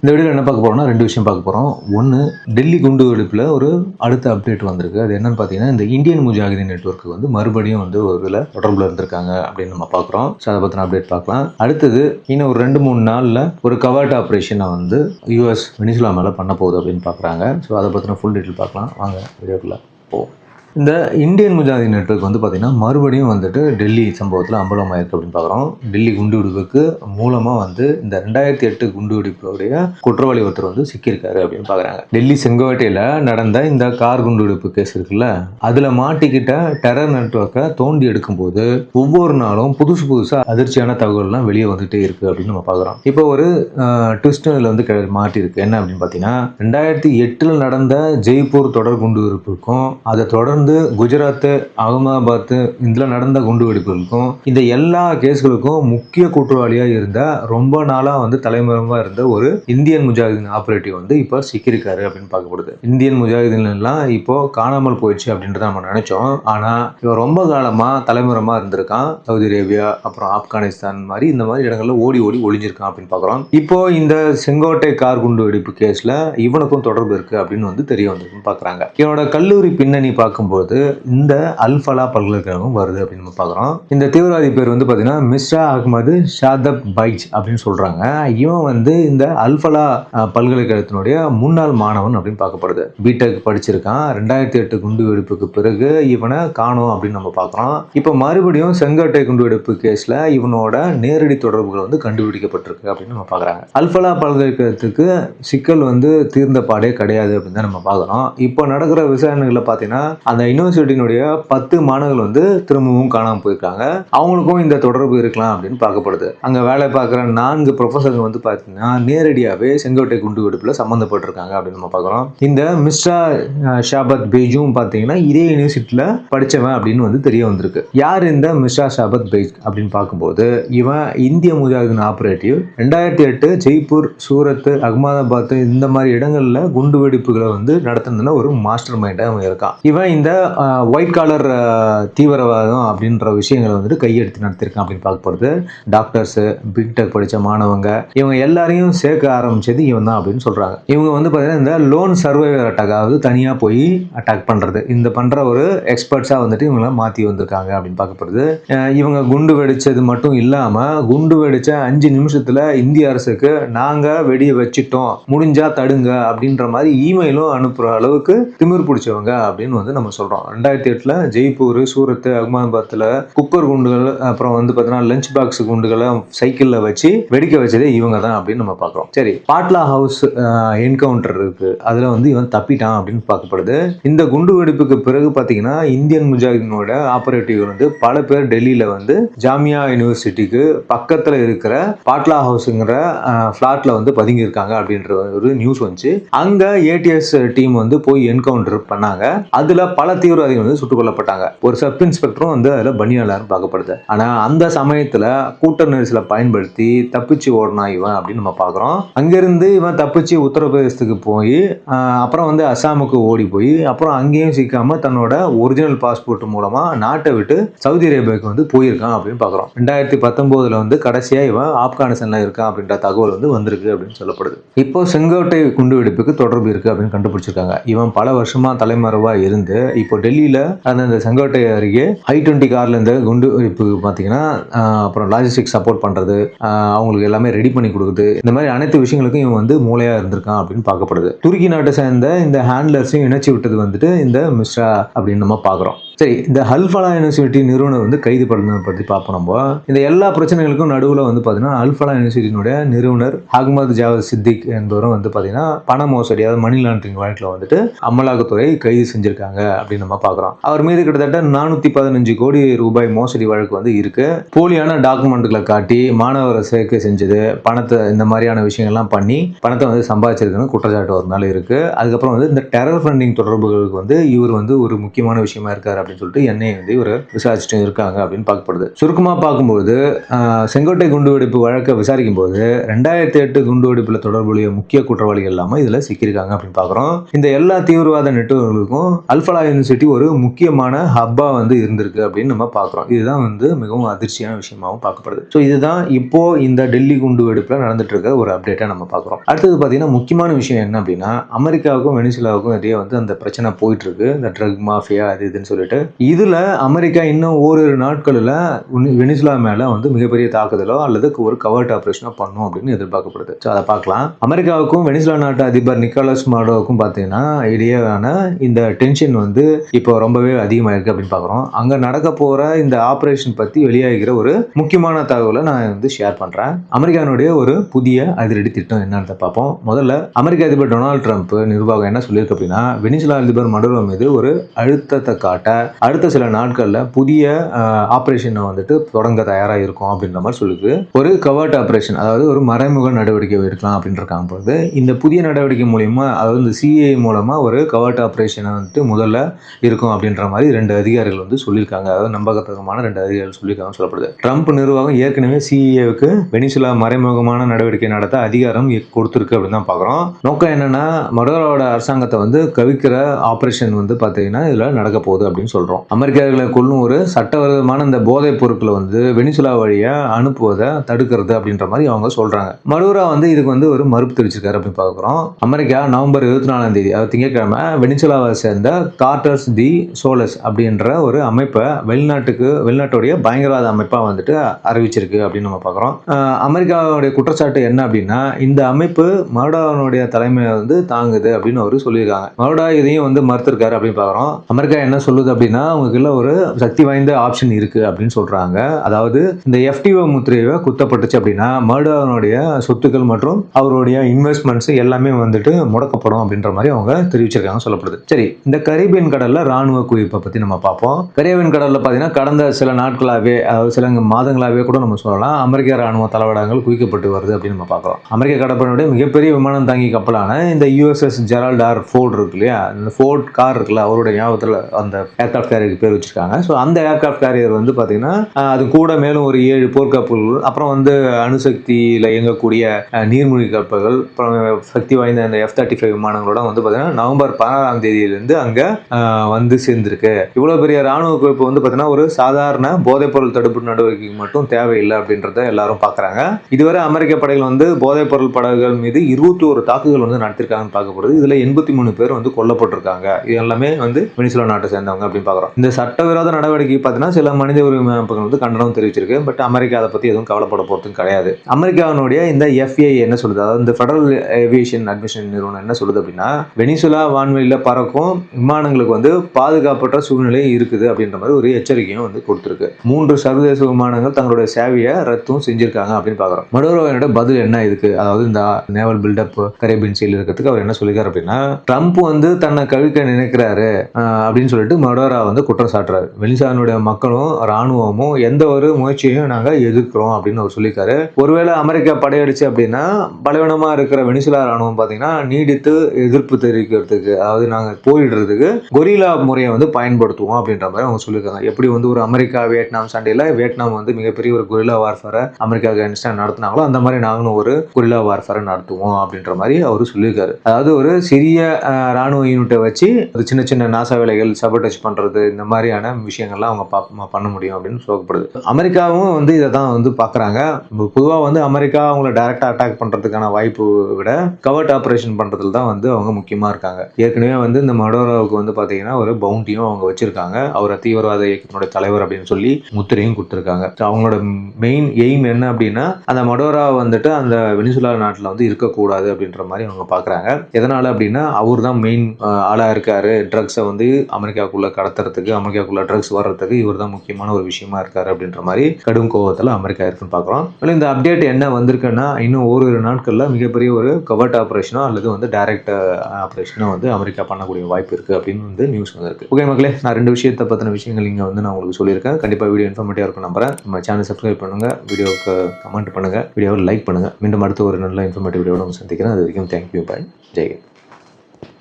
இந்த வீடியோவில் என்ன பார்க்க போகிறோம்னா ரெண்டு விஷயம் பார்க்க போகிறோம் ஒன்று டெல்லி குண்டு வெடிப்பில் ஒரு அடுத்த அப்டேட் வந்திருக்கு. அது என்னன்னு பார்த்தீங்கன்னா இந்த இந்தியன் முஜாஹிதீன் நெட்வொர்க்கு வந்து மறுபடியும் வந்து ஒரு இதில் தொடர்பில் இருந்திருக்காங்க அப்படின்னு நம்ம பார்க்குறோம். ஸோ அதை பற்றின அப்டேட் பார்க்கலாம். அடுத்தது இன்னும் ஒரு ரெண்டு மூணு நாளில் ஒரு கவாட் ஆப்ரேஷனை வந்து யூஎஸ் வெனிசுலா மேலே பண்ண போகுது அப்படின்னு பார்க்குறாங்க. ஸோ அதை பற்றின ஃபுல் டீட்டெயில் பார்க்கலாம். வாங்க வீடியோக்குள்ளே போ இந்த இந்தியன் முஜாதி நெட்வொர்க் வந்து பார்த்திங்கன்னா மறுபடியும் வந்துட்டு டெல்லி சம்பவத்தில் அம்பலமாயிருக்கு அப்படின்னு பார்க்குறோம். டெல்லி குண்டுவெடிப்புக்கு மூலமாக வந்து இந்த ரெண்டாயிரத்தி எட்டு குண்டுவெடிப்புடைய குற்றவாளி ஒருத்தர் வந்து சிக்கியிருக்காரு அப்படின்னு பார்க்குறாங்க. டெல்லி செங்கோட்டையில் நடந்த இந்த கார் குண்டுவெடிப்பு கேஸ் இருக்குல்ல அதில் மாட்டிக்கிட்ட டெரர் நெட்வொர்க்கை தோண்டி எடுக்கும்போது ஒவ்வொரு நாளும் புதுசு புதுசாக அதிர்ச்சியான தகவல்லாம் வெளியே வந்துட்டே இருக்குது அப்படின்னு நம்ம பார்க்குறோம். இப்போ ஒரு ட்விஸ்ட் இதில் வந்து கெ- மாட்டியிருக்கு. என்ன அப்படின்னு பார்த்தீங்கன்னா ரெண்டாயிரத்தி எட்டில் நடந்த ஜெய்ப்பூர் தொடர் குண்டுவெடிப்புக்கும் அதை தொடர்ந்து குஜராத் அகமதாபாத் இதில் நடந்த குண்டுவெடிப்புகளுக்கும் இந்த எல்லா கேஸ்களுக்கும் முக்கிய குற்றவாளியாக இருந்த ரொம்ப நாளாக வந்து தலைமறைவாக இருந்த ஒரு இந்தியன் முஜாஹிதீன் ஆப்ரேட்டிவ் வந்து இப்போ சிக்கியிருக்காரு அப்படின்னு பார்க்கப்படுது இந்தியன் முஜாஹிதீன்லாம் இப்போ காணாமல் போயிடுச்சு அப்படின்றத நம்ம நினைச்சோம். ஆனால் இவன் ரொம்ப காலமாக தலைமுறைமாக இருந்திருக்கான். சவுதி அரேபியா அப்புறம் ஆப்கானிஸ்தான் மாதிரி இந்த மாதிரி இடங்கள்ல ஓடி ஓடி ஒளிஞ்சிருக்கான் அப்படின்னு பார்க்குறோம். இப்போ இந்த செங்கோட்டை கார் குண்டு வெடிப்பு கேஸில் இவனுக்கும் தொடர்பு இருக்குது அப்படின்னு வந்து தெரிய வந்திருக்குன்னு பார்க்குறாங்க. இவனோட கல்லூரி பின்னணி பார்க்கும்போது இந்த அல்ஃபலா பல்கலைக்கழகம் வருது அப்படின்னு நம்ம பார்க்குறோம். இந்த தீவிரவாதி பேர் வந்து பார்த்தீங்கன்னா மிஸ்ரா அகமது ஷாதப் பைஜ் அப்படின்னு சொல்கிறாங்க இவன் வந்து இந்த அல்ஃபலா பல்கலைக்கழகத்தினுடைய முன்னாள் மாணவன் அப்படின்னு பார்க்கப்படுது. பிடெக் படிச்சிருக்கான். ரெண்டாயிரத்தி எட்டு குண்டு வெடிப்புக்கு பிறகு இவனை காணோம் அப்படின்னு நம்ம பார்க்குறோம். இப்போ மறுபடியும் செங்கோட்டை குண்டு வெடிப்பு கேஸில் இவனோட நேரடி தொடர்புகள் வந்து கண்டுபிடிக்கப்பட்டிருக்கு அப்படின்னு நம்ம பார்க்குறாங்க. அல்ஃபலா பல்கலைக்கழகத்துக்கு சிக்கல் வந்து தீர்ந்த பாடே கிடையாது அப்படின்னு தான் நம்ம பார்க்குறோம். இப்போ நடக்கிற விசாரணைகளில் பார்த்தீங்கன்னா அந்த யூனிவர்சிட்டியினுடைய பத்து மாணவர்கள் வந்து திரும்பவும் காணாமல் போயிருக்காங்க. அவங்களுக்கும் இந்த தொடர்பு இருக்கலாம் அப்படின்னு பார்க்கப்படுது. அங்கே வேலை பார்க்குற நான்கு ப்ரொஃபஸர்கள் வந்து பார்த்தீங்கன்னா நேரடியாகவே செங்கோட்டை குண்டு வெடிப்பில் சம்மந்தப்பட்டிருக்காங்க அப்படின்னு நம்ம பார்க்குறோம். இந்த மிஸ்ரா ஷாபத் பேஜும் பார்த்தீங்கன்னா இதே யூனிவர்சிட்டியில் படித்தவன் அப்படின்னு வந்து தெரிய வந்திருக்கு. யார் இந்த மிஸ்ரா ஷாபத் பேஜ் அப்படின்னு பார்க்கும்போது இவன் இந்திய முஜாஹிதீன் ஆப்ரேட்டிவ் ரெண்டாயிரத்தி எட்டு ஜெய்ப்பூர் சூரத் அகமதாபாத் இந்த மாதிரி இடங்களில் குண்டு வெடிப்புகளை வந்து நடத்துனதுல ஒரு மாஸ்டர் மைண்டாக அவன் இருக்கான். இவன் இந்த ஒயிட் காலர் தீவிரவாதம் அப்படின்ற விஷயங்களை வந்துட்டு கையெடுத்து நடத்திருக்கான் அப்படின்னு பார்க்கப்படுது டாக்டர்ஸு பிக்டெக் படித்த மாணவங்க இவங்க எல்லாரையும் சேர்க்க ஆரம்பிச்சது இவன் தான் அப்படின்னு சொல்கிறாங்க இவங்க வந்து பார்த்தீங்கன்னா இந்த லோன் சர்வைவர் அட்டாக் அதாவது தனியாக போய் அட்டாக் பண்ணுறது இந்த பண்ணுற ஒரு எக்ஸ்பர்ட்ஸாக வந்துட்டு இவங்கள மாற்றி வந்திருக்காங்க அப்படின்னு பார்க்கப்படுது இவங்க குண்டு வெடித்தது மட்டும் இல்லாமல் குண்டு வெடித்த அஞ்சு நிமிஷத்தில் இந்திய அரசுக்கு நாங்கள் வெடியை வச்சுட்டோம். முடிஞ்சா தடுங்க அப்படின்ற மாதிரி இமெயிலும் அனுப்புகிற அளவுக்கு திமிர் பிடிச்சவங்க அப்படின்னு வந்து நம்ம சொல்கிறோம் ரெண்டாயிரத்தி எட்டில் ஜெய்ப்பூர் சூரத் அகமதாபாத்தில் குக்கர் குண்டுகள் அப்புறம் வந்து பார்த்தீங்கன்னா லஞ்ச் பாக்ஸ் குண்டுகளை சைக்கிளில் வச்சு வெடிக்க வச்சதே இவங்க தான் அப்படின்னு நம்ம பார்க்குறோம் சரி பாட்லா ஹவுஸ் என்கவுண்டர் இருக்கு. அதில் வந்து இவன் தப்பிட்டான் அப்படின்னு பார்க்கப்படுது. இந்த குண்டு வெடிப்புக்கு பிறகு பார்த்தீங்கன்னா இந்தியன் முஜாஹிதினோட ஆபரேட்டிவ் வந்து பல பேர் டெல்லியில் வந்து ஜாமியா யூனிவர்சிட்டிக்கு பக்கத்தில் இருக்கிற பாட்லா ஹவுஸுங்கிற ஃப்ளாட்டில் வந்து பதுங்கியிருக்காங்க அப்படின்ற ஒரு நியூஸ் வந்துச்சு. அங்கே ஏடிஎஸ் டீம் வந்து போய் என்கவுண்டர் பண்ணாங்க. அதில் பல பல தீவிரவாதிகள் வந்து சுட்டுக் கொல்லப்பட்டாங்க. ஒரு சப் இன்ஸ்பெக்டரும் வந்து அதில் பனியாளர்னு பார்க்கப்படுது. ஆனால் அந்த சமயத்தில் கூட்ட நெரிசலை பயன்படுத்தி தப்பிச்சு ஓடினா இவன் அப்படின்னு நம்ம பார்க்குறோம். அங்கேருந்து இவன் தப்பிச்சு உத்தரப்பிரதேசத்துக்கு போய் அப்புறம் வந்து அஸ்ஸாமுக்கு ஓடி போய் அப்புறம் அங்கேயும் சிக்காம தன்னோட ஒரிஜினல் பாஸ்போர்ட் மூலமா நாட்டை விட்டு சவுதி அரேபியாவுக்கு வந்து போயிருக்கான் அப்படின்னு பார்க்குறோம். ரெண்டாயிரத்தி பத்தொம்போதில் வந்து கடைசியாக இவன் ஆப்கானிஸ்தான்ல இருக்கான் அப்படின்ற தகவல் வந்து வந்திருக்கு அப்படின்னு சொல்லப்படுது. இப்போ செங்கோட்டை குண்டுவெடிப்புக்கு தொடர்பு இருக்கு அப்படின்னு கண்டுபிடிச்சிருக்காங்க. இவன் பல வருஷமா தலைமறைவா இருந்து இப்போ டெல்லியில் அந்த இந்த செங்கோட்டை அருகே ஐ டுவெண்ட்டி கார்ல இந்த குண்டு வெடிப்பு பார்த்தீங்கன்னா அப்புறம் லாஜிஸ்டிக் சப்போர்ட் பண்றது அவங்களுக்கு எல்லாமே ரெடி பண்ணி கொடுக்குது. இந்த மாதிரி அனைத்து விஷயங்களுக்கும் இவன் வந்து மூளையா இருந்திருக்கான் அப்படின்னு பார்க்கப்படுது. துருக்கி நாட்டை சேர்ந்த இந்த ஹேண்ட்லர்ஸையும் இணைச்சி விட்டது வந்துட்டு இந்த மிஸ்ரா அப்படின்னு நம்ம பார்க்குறோம். சரி இந்த ஹல்ஃபலா யூனிவர்சிட்டி நிறுவனர் வந்து கைது பண்ணதை பற்றி பார்ப்போம் நம்ம. இந்த எல்லா பிரச்சனைகளுக்கும் நடுவில் வந்து பார்த்தீங்கன்னா அல்ஃபலா யூனிவர்சிட்டியினுடைய நிறுவனர் அகமது ஜாவத் சித்திக் என்பவரும் வந்து பார்த்தீங்கன்னா பண மோசடி அதாவது மணி லாண்டரிங் வழக்கில் வந்துட்டு அமலாக்கத்துறை கைது செஞ்சிருக்காங்க அப்படின்னு நம்ம பார்க்குறோம். அவர் மீது கிட்டத்தட்ட நானூற்றி பதினஞ்சு கோடி ரூபாய் மோசடி வழக்கு வந்து இருக்கு. போலியான டாக்குமெண்ட்டுகளை காட்டி மாணவரை சேர்க்கை செஞ்சது பணத்தை இந்த மாதிரியான விஷயங்கள்லாம் பண்ணி பணத்தை வந்து சம்பாதிச்சிருக்குன்னு குற்றச்சாட்டு ஒரு நாள் இருக்கு. அதுக்கப்புறம் வந்து இந்த டெரர் ஃபண்டிங் தொடர்புகளுக்கு வந்து இவர் வந்து ஒரு முக்கியமான விஷயமா இருக்காரு அப்படின்னு சொல்லிட்டு என்ஐ வந்து இவர் விசாரிச்சுட்டு இருக்காங்க அப்படின்னு பார்க்கப்படுது. சுருக்கமாக பார்க்கும்போது செங்கோட்டை குண்டுவெடிப்பு வழக்கை விசாரிக்கும் போது ரெண்டாயிரத்தி எட்டு குண்டுவெடிப்பில் தொடர்புடைய முக்கிய குற்றவாளிகள் இல்லாமல் இதில் சிக்கியிருக்காங்க அப்படின்னு பார்க்குறோம். இந்த எல்லா தீவிரவாத நெட்வொர்க்குக்கும் அல்ஃபலா யூனிவர்சிட்டி ஒரு முக்கியமான ஹப்பாக வந்து இருந்திருக்கு அப்படின்னு நம்ம பார்க்குறோம். இதுதான் வந்து மிகவும் அதிர்ச்சியான விஷயமாகவும் பார்க்கப்படுது. ஸோ இதுதான் இப்போ இந்த டெல்லி குண்டு வெடிப்பில் நடந்துட்டு இருக்க ஒரு அப்டேட்டாக நம்ம பார்க்குறோம். அடுத்தது பார்த்தீங்கன்னா முக்கியமான விஷயம் என்ன அப்படின்னா அமெரிக்காவுக்கும் வெனிசுலாவுக்கும் இடையே வந்து அந்த பிரச்சனை போயிட்டு இருக்கு இந்த ட்ரக் மாஃபியா அது இதுன்னு சொல்லிட்டு இதுல அமெரிக்கா இன்னும் ஓரிரு நாட்களில் வெனிசுலா மேல வந்து மிகப்பெரிய தாக்குதலோ அல்லது ஒரு கவர்ட் ஆபரேஷனோ பண்ணும் அப்படின்னு எதிர்பார்க்கப்படுது. ஸோ அதை பார்க்கலாம். அமெரிக்காவுக்கும் வெனிசுலா நாட்டு அதிபர் நிக்கோலஸ் மாடோவுக்கும் பார்த்தீங்கன்னா இடையேயான இந்த டென்ஷன் வந்து இப்போ ரொம்பவே அதிகமாயிருக்கு அப்படின்னு பார்க்குறோம். அங்கே நடக்க போகிற இந்த ஆப்ரேஷன் பற்றி வெளியாகிற ஒரு முக்கியமான தகவலை நான் வந்து ஷேர் பண்ணுறேன் அமெரிக்கானுடைய ஒரு புதிய அதிரடி திட்டம் என்னன்னு பார்ப்போம். முதல்ல அமெரிக்க அதிபர் டொனால்ட் ட்ரம்ப் நிர்வாகம் என்ன சொல்லியிருக்கு அப்படின்னா வெனிசுலா அதிபர் மடுரோ மீது ஒரு அழுத்தத்தை காட்ட அடுத்த சில நாட்களில் புதிய ஆப்ரேஷனை வந்துட்டு தொடங்க தயாராக இருக்கும் அப்படின்ற மாதிரி சொல்லுது. ஒரு கவர்ட் ஆப்ரேஷன் அதாவது ஒரு மறைமுக நடவடிக்கை எடுக்கலாம் அப்படின்னு பொழுது இந்த புதிய நடவடிக்கை மூலியமாக அதாவது இந்த சிஏ மூலமா ஒரு கவர்ட் ஆப்ரேஷனை வந்துட்டு முதல்ல இருக்கும் அப்படின்ற மாதிரி ரெண்டு அதிகாரிகள் வந்து சொல்லியிருக்காங்க. அதாவது நம்பகத்தகமான ரெண்டு அதிகாரிகள் சொல்லியிருக்காங்க சொல்லப்படுது. ட்ரம்ப் நிர்வாகம் ஏற்கனவே சிஏவுக்கு வெனிசுலா மறைமுகமான நடவடிக்கை நடத்த அதிகாரம் கொடுத்துருக்கு அப்படின்னு தான் பார்க்குறோம் நோக்கம் என்னன்னா மடோராவோட அரசாங்கத்தை வந்து கவிக்கிற ஆப்ரேஷன் வந்து பார்த்தீங்கன்னா இதில் நடக்க போகுது அப்படின்னு சொல்கிறோம் அமெரிக்கர்களை கொள்ளும் ஒரு சட்டவிரோதமான இந்த போதைப் பொருட்களை வந்து வெனிசுலா வழியாக அனுப்புவதை தடுக்கிறது அப்படின்ற மாதிரி அவங்க சொல்கிறாங்க மடூரா வந்து இதுக்கு வந்து ஒரு மறுப்பு தெரிவிச்சிருக்காரு அப்படின்னு பார்க்குறோம். அமெரிக்கா நவம்பர் இருபத்தி நாலாம் தேதி அதாவது திங்கட்கிழமை வெனிசுலாவை சேர்ந்த கார்டர்ஸ் தி சோலஸ் அப்படின்ற ஒரு அமைப்பை வெளிநாட்டுக்கு வெளிநாட்டுடைய பயங்கரவாத அமைப்பாக வந்துட்டு அறிவிச்சிருக்கு அப்படின்னு நம்ம பார்க்குறோம். அமெரிக்காவுடைய குற்றச்சாட்டு என்ன அப்படின்னா இந்த அமைப்பு மருடாவனுடைய தலைமையை வந்து தாங்குது அப்படின்னு அவர் சொல்லியிருக்காங்க. மருடா இதையும் வந்து மறுத்திருக்காரு அப்படின்னு பார்க்குறோம். அமெரிக்கா என்ன சொல்லுது அப்படின்னு அப்படின்னா அவங்களுக்குள்ள ஒரு சக்தி வாய்ந்த ஆப்ஷன் இருக்கு அப்படின்னு சொல்றாங்க. அதாவது இந்த எஃப்டிஓ முத்திரையை குத்தப்பட்டுச்சு அப்படின்னா மர்டோனுடைய சொத்துக்கள் மற்றும் அவருடைய இன்வெஸ்ட்மெண்ட்ஸ் எல்லாமே வந்துட்டு முடக்கப்படும் அப்படின்ற மாதிரி அவங்க தெரிவிச்சிருக்காங்க சொல்லப்படுது. சரி இந்த கரீபியன் கடல்ல ராணுவ குவிப்பை பத்தி நம்ம பார்ப்போம். கரீபியன் கடல்ல பாத்தீங்கன்னா கடந்த சில நாட்களாகவே அதாவது சில மாதங்களாகவே கூட நம்ம சொல்லலாம் அமெரிக்க ராணுவ தளவாடங்கள் குவிக்கப்பட்டு வருது அப்படின்னு நம்ம பார்க்குறோம். அமெரிக்க கடற்படையுடைய மிகப்பெரிய விமானம் தாங்கி கப்பலான இந்த யூஎஸ்எஸ் ஜெரால்ட் ஆர் ஃபோர்ட் இருக்கு இல்லையா? இந்த ஃபோர்ட் கார் இருக்குல்ல அவருடைய ஞாபகத்தில் அந்த ஏர்கிராஃப்ட் கேரியருக்கு பேர் வச்சிருக்காங்க. ஸோ அந்த ஏர்கிராஃப்ட் கேரியர் வந்து பார்த்தீங்கன்னா அது கூட மேலும் ஒரு ஏழு போர்க்கப்பல்கள் அப்புறம் வந்து அணுசக்தியில் இயங்கக்கூடிய நீர்மூழ்கி கப்பல்கள் அப்புறம் சக்தி வாய்ந்த அந்த எஃப் தேர்ட்டி ஃபைவ் விமானங்களோட வந்து பார்த்தீங்கன்னா நவம்பர் பதினாறாம் தேதியிலேருந்து அங்கே வந்து சேர்ந்திருக்கு. இவ்வளோ பெரிய ராணுவ குவிப்பு வந்து பார்த்தீங்கன்னா ஒரு சாதாரண போதைப்பொருள் தடுப்பு நடவடிக்கைக்கு மட்டும் தேவையில்லை அப்படின்றத எல்லாரும் பார்க்குறாங்க இதுவரை அமெரிக்க படைகள் வந்து போதைப்பொருள் படகுகள் மீது இருபத்தி ஒரு தாக்குதல் வந்து நடத்திருக்காங்கன்னு பார்க்கப்படுது. இதில் எண்பத்தி மூணு பேர் வந்து கொல்லப்பட்டிருக்காங்க. இது எல்லாமே வந்து வெனிசுலா நாட்டை சேர்ந்தவங்க அப்படின்னு பார்க்குறோம் இந்த சட்டவிரோத நடவடிக்கை பார்த்தீங்கன்னா சில மனித உரிமை அமைப்புகள் வந்து கண்டனம் தெரிவிச்சிருக்கு. பட் அமெரிக்கா அதை பற்றி எதுவும் கவலைப்பட போகிறதும் கிடையாது. அமெரிக்காவினுடைய இந்த எஃப்ஏ என்ன சொல்லுது? அதாவது இந்த ஃபெடரல் ஏவியேஷன் அட்மிஷன் நிறுவனம் என்ன சொல்லுது அப்படின்னா வெனிசுலா வான்வெளியில் பறக்கும் விமானங்களுக்கு வந்து பாதுகாப்பற்ற சூழ்நிலை இருக்குது அப்படின்ற மாதிரி ஒரு எச்சரிக்கையும் வந்து கொடுத்துருக்கு. மூன்று சர்வதேச விமானங்கள் தங்களுடைய சேவையை ரத்தும் செஞ்சிருக்காங்க அப்படின்னு பார்க்குறோம் மடோரோவோட பதில் என்ன இதுக்கு? அதாவது இந்த நேவல் பில்டப் கரேபியன் சீல் இருக்கிறதுக்கு அவர் என்ன சொல்லியிருக்காரு அப்படின்னா ட்ரம்ப் வந்து தன்னை கவிழ்க்க நினைக்கிறாரு அப்படின்னு சொல்லிட்டு மடோரா வந்து குற்றம் சாட்டுறாரு. வெனிசானுடைய மக்களும் ராணுவமும் எந்த ஒரு முயற்சியையும் நாங்கள் எதிர்க்கிறோம் அப்படின்னு அவர் சொல்லியிருக்காரு. ஒருவேளை அமெரிக்கா படையடிச்சு அப்படின்னா பலவீனமாக இருக்கிற வெனிசுலா ராணுவம் பார்த்தீங்கன்னா நீடித்து எதிர்ப்பு தெரிவிக்கிறதுக்கு அதாவது நாங்கள் போயிடுறதுக்கு கொரில்லா முறையை வந்து பயன்படுத்துவோம் அப்படின்ற மாதிரி அவங்க சொல்லியிருக்காங்க. எப்படி வந்து ஒரு அமெரிக்கா வியட்நாம் சண்டையில் வியட்நாம் வந்து மிகப்பெரிய ஒரு கொரில்லா வார்ஃபரை அமெரிக்கா அகேன்ஸ்டாக நடத்தினாங்களோ அந்த மாதிரி நாங்களும் ஒரு கொரில்லா வார்ஃபரை நடத்துவோம் அப்படின்ற மாதிரி அவர் சொல்லியிருக்காரு. அதாவது ஒரு சிறிய ராணுவ யூனிட்டை வச்சு ஒரு சின்ன சின்ன நாசா வேலைகள் சபர்டச் பண்ணுறது இந்த மாதிரியான விஷயங்கள்லாம் அவங்க பா- பண்ண முடியும் அப்படின்னு சோகப்படுது அமெரிக்காவும் வந்து இதை தான் வந்து பார்க்குறாங்க பொதுவாக வந்து அமெரிக்கா அவங்கள டைரெக்டாக அட்டாக் பண்ணுறதுக்கான வாய்ப்பு விட கவர்ட் ஆப்ரேஷன் பண்ணுறதுல தான் வந்து அவங்க முக்கியமாக இருக்காங்க. ஏற்கனவே வந்து இந்த மடோராவுக்கு வந்து பார்த்தீங்கன்னா ஒரு பவுண்டியும் அவங்க வச்சுருக்காங்க. அவரை தீவிரவாத இயக்கத்தினுடைய தலைவர் அப்படின்னு சொல்லி முத்திரையும் கொடுத்துருக்காங்க. அவங்களோட மெயின் எய்ம் என்ன அப்படின்னா அந்த மடோரா வந்துட்டு அந்த வெனிசுலா நாட்டில் வந்து இருக்கக்கூடாது அப்படின்ற மாதிரி அவங்க பார்க்குறாங்க எதனால் அப்படின்னா அவர் தான் மெயின் ஆளாக இருக்காரு. ட்ரக்ஸை வந்து அமெரிக்காக்குள்ளே கடத்துறதுக்கு அமெரிக்காக்குள்ளே ட்ரக்ஸ் வர்றதுக்கு இவர் தான் முக்கியமான ஒரு விஷயமா இருக்காரு அப்படின்ற மாதிரி கடும் கோவத்தில் அமெரிக்கா இருக்குன்னு பார்க்குறோம். இந்த அப்டேட் என்ன வந்திருக்குன்னா இன்னும் ஓரிரு நாட்களில் மிகப்பெரிய ஒரு கவர்ட் ஆப்ரேஷனோ அல்லது வந்து டைரக்ட் ஆப்ரேஷனோ வந்து அமெரிக்கா பண்ணக்கூடிய வாய்ப்பு இருக்குது அப்படின்னு வந்து நியூஸ் வந்திருக்கு. ஓகே மக்களே நான் ரெண்டு விஷயத்தை பற்றின விஷயங்கள் இங்கே வந்து நான் உங்களுக்கு சொல்லியிருக்கேன். கண்டிப்பாக வீடியோ இன்ஃபர்மேட்டிவாக இருக்கும் நம்புறேன். நம்ம சேனல் சப்ஸ்கிரைப் பண்ணுங்கள் வீடியோவுக்கு கமெண்ட் பண்ணுங்கள் வீடியோவை லைக் பண்ணுங்கள் மீண்டும் அடுத்த ஒரு நல்ல இன்ஃபர்மேட்டிவ் வீடியோட சந்திக்கிறேன். அது வரைக்கும் தேங்க்யூ பாய் ஜெய்